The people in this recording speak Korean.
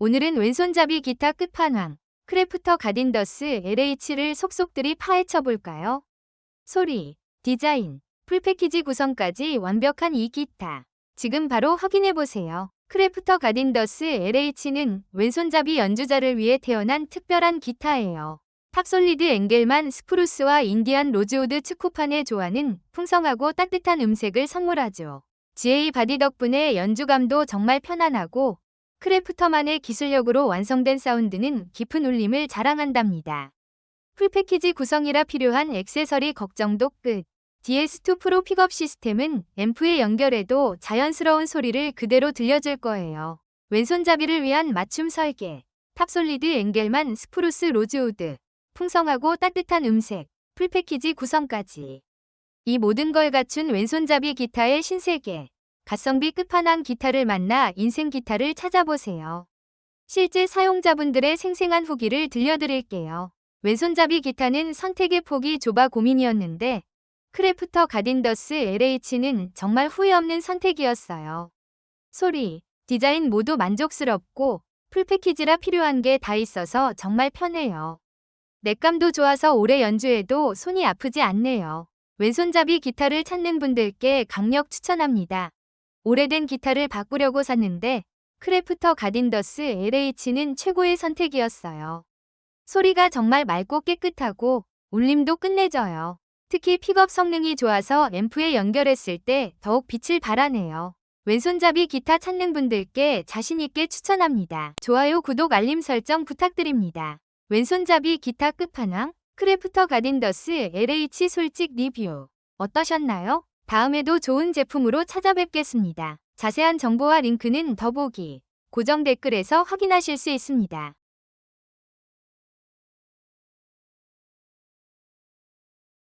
오늘은 왼손잡이 기타 끝판왕 크래프터 가딘더스 LH를 속속들이 파헤쳐 볼까요? 소리, 디자인, 풀패키지 구성까지 완벽한 이 기타. 지금 바로 확인해 보세요. 크래프터 가딘더스 LH는 왼손잡이 연주자를 위해 태어난 특별한 기타예요. 탑솔리드 앵겔만 스프루스와 인디안 로즈우드 측후판의 조화는 풍성하고 따뜻한 음색을 선물하죠. GA 바디 덕분에 연주감도 정말 편안하고 크래프터만의 기술력으로 완성된 사운드는 깊은 울림을 자랑한답니다. 풀패키지 구성이라 필요한 액세서리 걱정도 끝. DS2 프로 픽업 시스템은 앰프에 연결해도 자연스러운 소리를 그대로 들려줄 거예요. 왼손잡이를 위한 맞춤 설계. 탑솔리드 앵겔만 스프루스 로즈우드. 풍성하고 따뜻한 음색, 풀패키지 구성까지. 이 모든 걸 갖춘 왼손잡이 기타의 신세계. 가성비 끝판왕 기타를 만나 인생 기타를 찾아보세요. 실제 사용자분들의 생생한 후기를 들려드릴게요. 왼손잡이 기타는 선택의 폭이 좁아 고민이었는데 크래프터 가딘더스 LH는 정말 후회 없는 선택이었어요. 소리, 디자인 모두 만족스럽고 풀패키지라 필요한 게 다 있어서 정말 편해요. 넥감도 좋아서 오래 연주해도 손이 아프지 않네요. 왼손잡이 기타를 찾는 분들께 강력 추천합니다. 오래된 기타를 바꾸려고 샀는데 크래프터 가딘더스 LH는 최고의 선택이었어요. 소리가 정말 맑고 깨끗하고 울림도 끝내줘요. 특히 픽업 성능이 좋아서 앰프에 연결했을 때 더욱 빛을 발하네요. 왼손잡이 기타 찾는 분들께 자신있게 추천합니다. 좋아요, 구독, 알림 설정 부탁드립니다. 왼손잡이 기타 끝판왕 크래프터 가딘더스 LH 솔직 리뷰 어떠셨나요? 다음에도 좋은 제품으로 찾아뵙겠습니다. 자세한 정보와 링크는 더보기 고정 댓글에서 확인하실 수 있습니다.